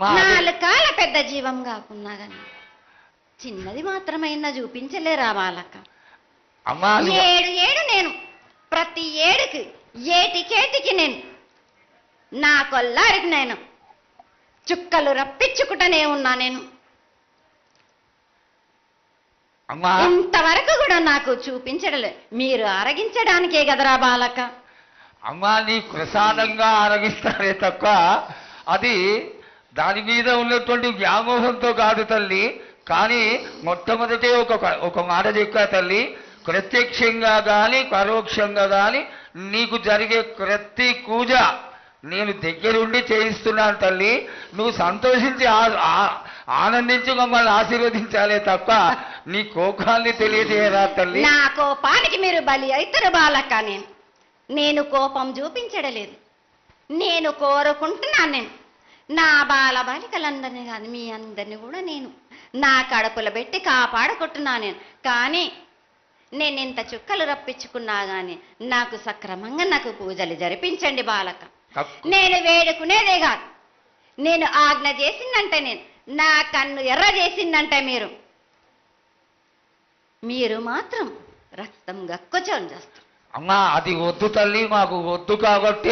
నాలుగు కాళ్ళ పెద్ద జీవం కాకున్నా గాని చిన్నది మాత్రమైనా చూపించలేరా బాలక అమ్మా అది- ఏడు ఏడు నేను. ప్రతి ఏడుకి ఏటికేటికి నేను. నా కొల్లారికి నేను. చుక్కలు రప్పించుకుంటూనే ఉన్నా నేను. అమ్మా. ఇంతవరకు కూడా నాకు చూపించడలే. మీరు అరగించడానికే కదరా బాలక అమ్మా నీ ప్రసాదంగా ఆరగిస్తారే తప్ప అది దాని మీద ఉన్నటువంటి వ్యామోహంతో కాదు తల్లి కానీ మొట్టమొదటి ఒక ఒక మాట చెప్పా తల్లి ప్రత్యక్షంగా కానీ పరోక్షంగా కానీ నీకు జరిగే ప్రతి పూజ నేను దగ్గరుండి చేయిస్తున్నాను తల్లి. నువ్వు సంతోషించి ఆనందించి మమ్మల్ని ఆశీర్వదించాలే తప్ప నీ కోపాన్ని తెలియజేయరా తల్లి. నా కోపానికి మీరు బలి అవుతారు బాలక్క నేను. నేను కోపం చూపించడలేదు. నేను కోరుకుంటున్నాను నేను. నా బాల బాలికలందరినీ కాదు మీ అందరిని కూడా నేను. నా కడుపులో పెట్టి కాపాడుకుంటున్నా నేను. కానీ నేను ఇంత చుక్కలు రప్పించుకున్నా కానీ నాకు సక్రమంగా నాకు పూజలు జరిపించండి బాలక. నేను వేడుకునేదే కాదు. నేను ఆజ్ఞ చేసిందంటే నేను. నా కన్ను ఎర్ర చేసిందంటే మీరు. మీరు మాత్రం రక్తం గక్కుచోని చేస్తారు. అమ్మా అది వద్దు తల్లి మాకు వద్దు కాబట్టి